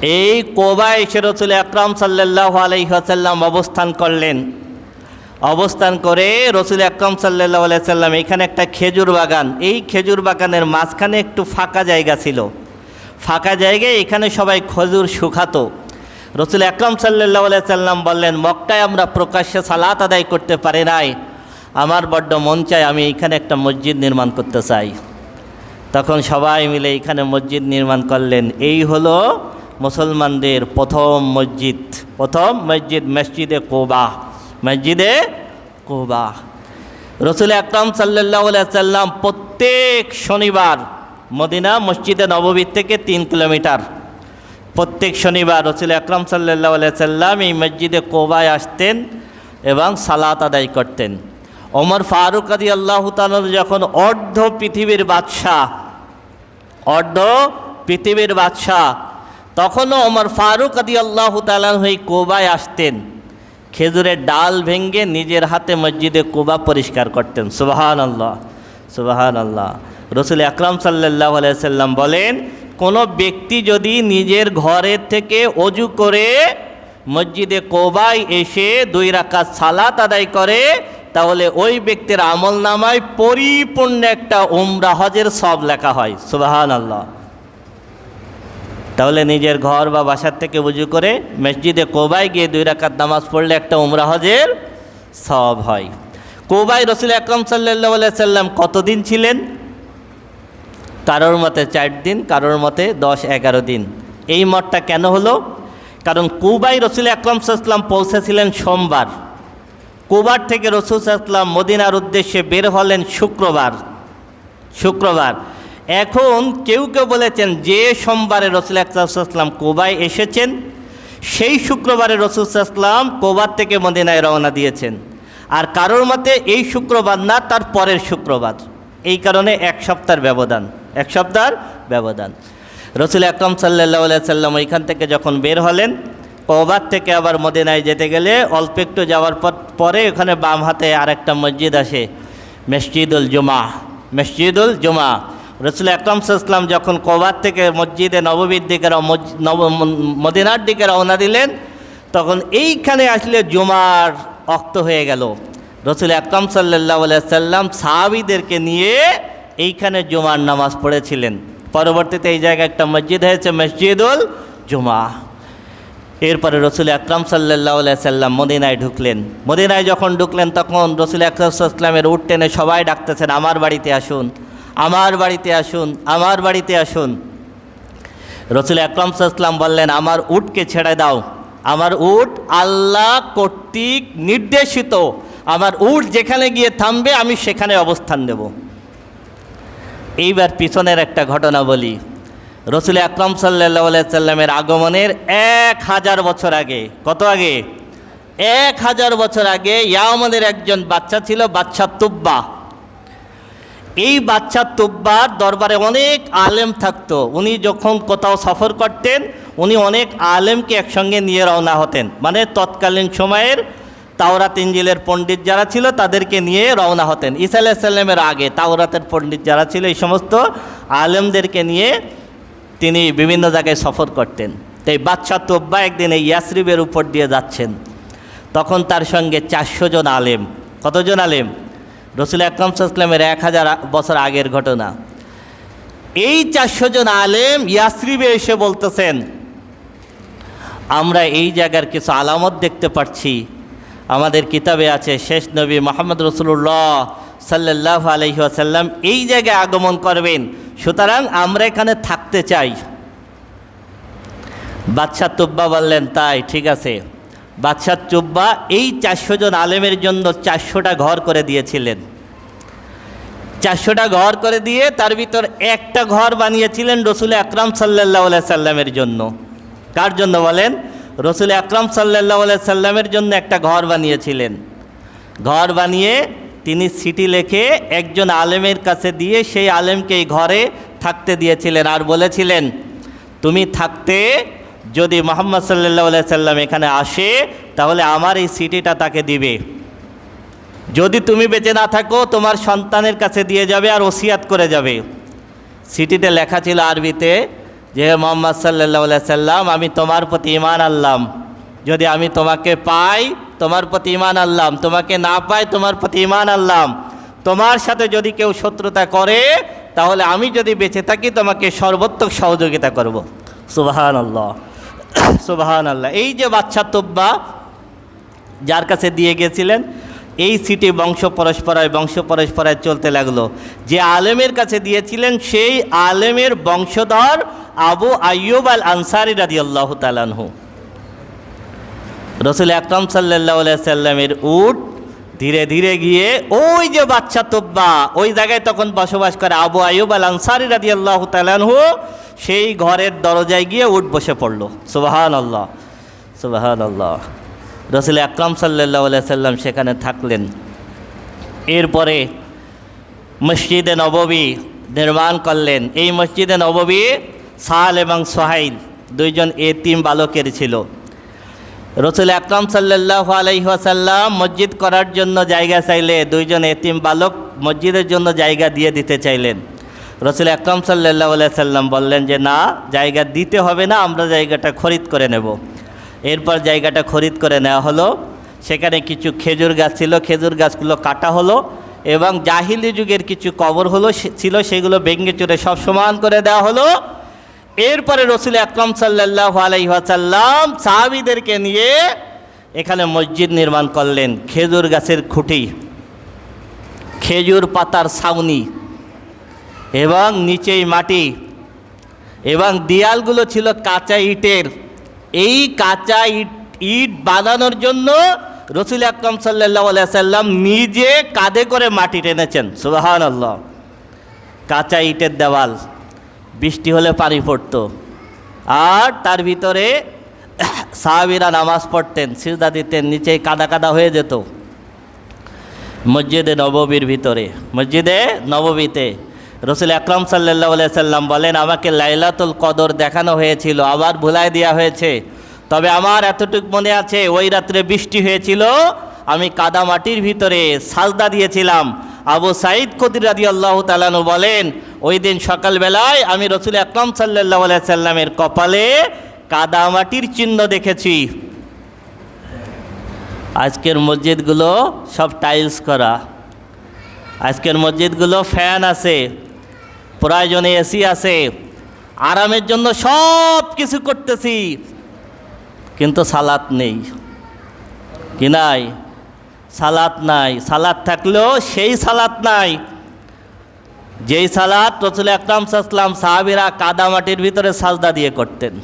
এই কোবা এসে রসুল আকরাম সাল্লাহ আলহিহাসাল্লাম অবস্থান করলেন। অবস্থান করে রসুল আকরাম সাল্লাহ আলাইসাল্লাম এখানে একটা খেজুর বাগান। এই খেজুর বাগানের মাঝখানে একটু ফাঁকা জায়গা ছিল। ফাঁকা জায়গায় এখানে সবাই খেজুর শুকাতো। রসুল আকরাম সাল্লাহ আলাইসাল্লাম বললেন, মক্কায় আমরা প্রকাশ্যে সালাত আদায় করতে পারি নাই। আমার বড্ড মন চায় আমি এখানে একটা মসজিদ নির্মাণ করতে চাই। তখন সবাই মিলে এখানে মসজিদ নির্মাণ করলেন। এই হলো মুসলমানদের প্রথম মসজিদ প্রথম মসজিদ মসজিদে কোবা মসজিদে কোবা। রসুল আকরাম সাল্লাম প্রত্যেক শনিবার মদিনা মসজিদে নববীর থেকে তিন কিলোমিটার। প্রত্যেক শনিবার রসুল আকরাম সাল্লাহ সাল্লাম এই মসজিদে কোবায় আসতেন এবং সালাত আদায় করতেন। ওমর ফারুক আদি আল্লাহ যখন অর্ধ পৃথিবীর বাদশাহ, অর্ধ পৃথিবীর বাদশাহ তখনও ওমর ফারুক আদি আল্লাহ হয়ে কোবায় আসতেন। খেজুরের ডাল ভেঙ্গে নিজের হাতে মসজিদে কোবা পরিষ্কার করতেন। সুবাহান আল্লাহ সুবাহান আল্লাহ রসুল আকরাম সাল্লাহ সাল্লাম বলেন, কোনো ব্যক্তি যদি নিজের ঘরের থেকে অজু করে মসজিদে কোবায় এসে দুই রাকাত সালাত আদায় করে, তাহলে ওই ব্যক্তির আমল নামায় পরিপূর্ণ একটা উমরা হজের সব লেখা হয়। সুবাহান আল্লাহ তাহলে নিজের ঘর বা বাসার থেকে উজু করে মসজিদে কোবায় গিয়ে দুই রাকাত নামাজ পড়লে একটা উমরা হজের সব হয়। কোবাই রসুল আকরম সাল্লাহ সাল্লাম কতদিন ছিলেন? কারোর মতে চার দিন, কারোর মতে দশ, এগারো দিন। এই মতটা কেন হলো? কারণ কুবাই রসুল আকরম সাল্লাম পৌঁছেছিলেন সোমবার। কুবার থেকে রসুল সাল্লাম মদিনার উদ্দেশ্যে বের হলেন শুক্রবার। শুক্রবার। এখন কেউ কেউ বলেছেন যে সোমবারে রসুল আকসালাম কোবায় এসেছেন, সেই শুক্রবারে রসুল সাল্লাম কোবার থেকে মদিনায় রওনা দিয়েছেন। আর কারোর মতে এই শুক্রবার না, তার পরের শুক্রবার। এই কারণে এক সপ্তাহের ব্যবধান, এক সপ্তাহের ব্যবধান। রসুল আকরম সাল্লাহ সাল্লাম ওইখান থেকে যখন বের হলেন, কোবার থেকে আবার মদিনায় যেতে গেলে অল্প একটু যাওয়ার পর, পরে ওখানে বাম হাতে আরেকটা মসজিদ আসে, মসজিদুল জুমা মসজিদুল জুমা। রসুল আকরম সাল্লাম যখন কোবার থেকে মসজিদে নববীর দিকে নব, মদিনার দিকে রওনা দিলেন, তখন এইখানে আসলে জুমার অক্ত হয়ে গেল। রসুল আকরম সাল্লাহ সাল্লাম সাহাবিদেরকে নিয়ে এইখানে জুমার নামাজ পড়েছিলেন। পরবর্তীতে এই জায়গায় একটা মসজিদ হয়েছে, মসজিদুল জুমা। এরপরে রসুল আকরাম সাল্লাহ সাল্লাম মদিনায় ঢুকলেন। মদিনায় যখন ঢুকলেন, তখন রসুল আকরামের উঠ টেনে সবাই ডাকতেছেন, আমার বাড়িতে আসুন। আমার বাড়িতে আসুন, আমার বাড়িতে আসুন। রসুল আকরাম সাল্লাম বললেন, আমার উটকে ছেড়ে দাও। আমার উট আল্লাহ কর্তৃক নির্দেশিত। আমার উট যেখানে গিয়ে থামবে, আমি সেখানে অবস্থান দেব। এইবার পিছনের একটা ঘটনা বলি। রসুল আকরম সাল্লাহ সাল্লামের আগমনের এক হাজার বছর আগে, কত আগে? এক হাজার বছর আগে, ইয়ামনের একজন বাচ্চা ছিল বাচ্চা তুব্বা। এই বাচ্চা তুব্বার দরবারে অনেক আলেম থাকতো। উনি যখন কোথাও সফর করতেন, উনি অনেক আলেমকে একসঙ্গে নিয়ে রওনা হতেন। মানে তৎকালীন সময়ের তাওরাত ইঞ্জিলের পণ্ডিত যারা ছিল, তাদেরকে নিয়ে রওনা হতেন। ইসা আলাইসাল্লামের আগে তাওরাতের পণ্ডিত যারা ছিল, এই সমস্ত আলেমদেরকে নিয়ে তিনি বিভিন্ন জায়গায় সফর করতেন। তাই বাচ্চা তোব্বা একদিন এই ইয়াসরিবের উপর দিয়ে যাচ্ছেন। তখন তার সঙ্গে চারশো জন আলেম। কতজন আলেম? রসুল আকরম সাল্লামের এক হাজার বছর আগের ঘটনা। এই চারশো জন আলেম ইয়াসরিবে এসে বলতেছেন, আমরা এই জায়গার কিছু আলামত দেখতে পাচ্ছি আমাদের কিতাবে আছে, শেষ নবী মোহাম্মদ রসুল্লাহ সাল্লাহ আলহিহাসাল্লাম এই জায়গায় আগমন করবেন। সুতরাং আমরা এখানে থাকতে চাই। বাদশাহ তুব্বা বললেন, তাই, ঠিক আছে। বাদশাহ তুব্বা এই চারশো জন আলেমের জন্য চারশোটা ঘর করে দিয়েছিলেন। চারশোটা ঘর করে দিয়ে তার ভিতর একটা ঘর বানিয়েছিলেন রসুল আকরাম সাল্লাহ সাল্লামের জন্য। কার জন্য বলেন? রসুল আকরাম সাল্লাহ সাল্লামের জন্য একটা ঘর বানিয়েছিলেন। ঘর বানিয়ে তিনি সিটি লেখে একজন আলেমের কাছে দিয়ে সেই আলেমকে এই ঘরে থাকতে দিয়েছিলেন আর বলেছিলেন, তুমি থাকতে যদি মোহাম্মদ সাল্লাহ সাল্লাম এখানে আসে, তাহলে আমার এই সিটিটা তাকে দিবে। যদি তুমি বেঁচে না থাকো, তোমার সন্তানের কাছে দিয়ে যাবে আর ওসিয়াত করে যাবে। সিটিতে লেখা ছিল আরবিতে যে, হে মোহাম্মদ সাল্লাহ সাল্লাম, আমি তোমার প্রতি ইমান আনলাম। যদি আমি তোমাকে পাই, তোমার প্রতি ইমান আনলাম। তোমাকে না পাই, তোমার প্রতি ইমান আনলাম। তোমার সাথে যদি কেউ শত্রুতা করে, তাহলে আমি যদি বেঁচে থাকি, তোমাকে সর্বোত্তক সহযোগিতা করব। সুবাহান আল্লাহ সুবাহান আল্লাহ এই যে বাচ্চা তোব্বা যার কাছে দিয়ে গেছিলেন এই সিটি বংশ পরস্পরায় বংশ পরস্পরায় চলতে লাগল। যে আলেমের কাছে দিয়েছিলেন সেই আলেমের বংশধর আবু আইয়ুব আল আনসারি রাজি আল্লাহ তালানহু রসুল আকরম সাল্লাহ সাল্লামের উট ধীরে ধীরে গিয়ে ওই যে বাচ্চা তোব্বা, ওই জায়গায় তখন বসবাস করে আবু আইয়ুব আল আনসারি রাজি আল্লাহ তালানহু সেই ঘরের দরজায় গিয়ে উঠ বসে পড়ল। সুবাহান আল্লাহ সুবাহান আল্লাহ রসুল আকরম সাল্লাহ সাল্লাম সেখানে থাকলেন। এরপরে মসজিদে নববী নির্মাণ করলেন। এই মসজিদে নববী সাল এবং সোহাইল দুইজন এতিম বালকের ছিল। রসুল আকরম সাল্লাহ আলহিহাসাল্লাম মসজিদ করার জন্য জায়গা চাইলে দুইজন এতিম বালক মসজিদের জন্য জায়গা দিয়ে দিতে চাইলেন। রসুল আকরম সাল্লাহ সাল্লাম বললেন যে, না, জায়গা দিতে হবে না, আমরা জায়গাটা খরিদ করে নেব। এরপর জায়গাটা খরিদ করে নেওয়া হলো। সেখানে কিছু খেজুর গাছ ছিল, খেজুর গাছগুলো কাটা হলো এবং জাহিলি যুগের কিছু কবর হলো ছিল, সেগুলো ভেঙে চুরে সব সমান করে দেওয়া হলো। এরপরে রসুল আকরম সাল্লাহ আলাইহাসাল্লাম সাহাবিদেরকে নিয়ে এখানে মসজিদ নির্মাণ করলেন, খেজুর গাছের খুঁটি, খেজুর পাতার ছাউনি এবং নিচেই মাটি এবং দেয়ালগুলো ছিল কাঁচা ইটের। এই কাঁচা ইট ইট বাঁধানোর জন্য রসুল আকরম সাল্লাহ সাল্লাম নিজে কাঁধে করে মাটি টেনেছেন। সুবাহান আল্লাহ কাঁচা ইটের দেওয়াল, বৃষ্টি হলে পানি পড়তো। আর তার ভিতরে সাহাবিরা নামাজ পড়তেন, সিজদা দিতেন নিচে কাদা কাদা হয়ে যেত। মসজিদে নববীর ভিতরে, মসজিদে নববীতে রসুল আকরম সাল্লাহ সাল্লাম বলেন, আমাকে লাইলাতুল কদর দেখানো হয়েছিল আবার ভুলাই দেওয়া হয়েছে। তবে আমার এতটুক মনে আছে, ওই রাত্রে বৃষ্টি হয়েছিল, আমি কাদা মাটির ভিতরে সাজদা দিয়েছিলাম। আবু সাইদ কদির রাজি আল্লাহ তালানু বলেন, ওই দিন সকালবেলায় আমি রসুল আকরম সাল্লাহ সাল্লামের কপালে কাদা মাটির চিহ্ন দেখেছি। আজকের মসজিদগুলো সব টাইলস করা। আজকের মসজিদগুলো ফ্যান আছে। প্রয়োজনে এসি আছে। আরামের জন্য সব কিছু করতেছি। কিন্তু সালাত নেই। কি নাই? সালাত নাই। সালাত থাকলেও সেই সালাত নাই। যেই সালাদ রসুল আকরাম সাল্লাম সাহাবিরা কাদামাটির ভিতরে সাজদা দিয়ে করতেন।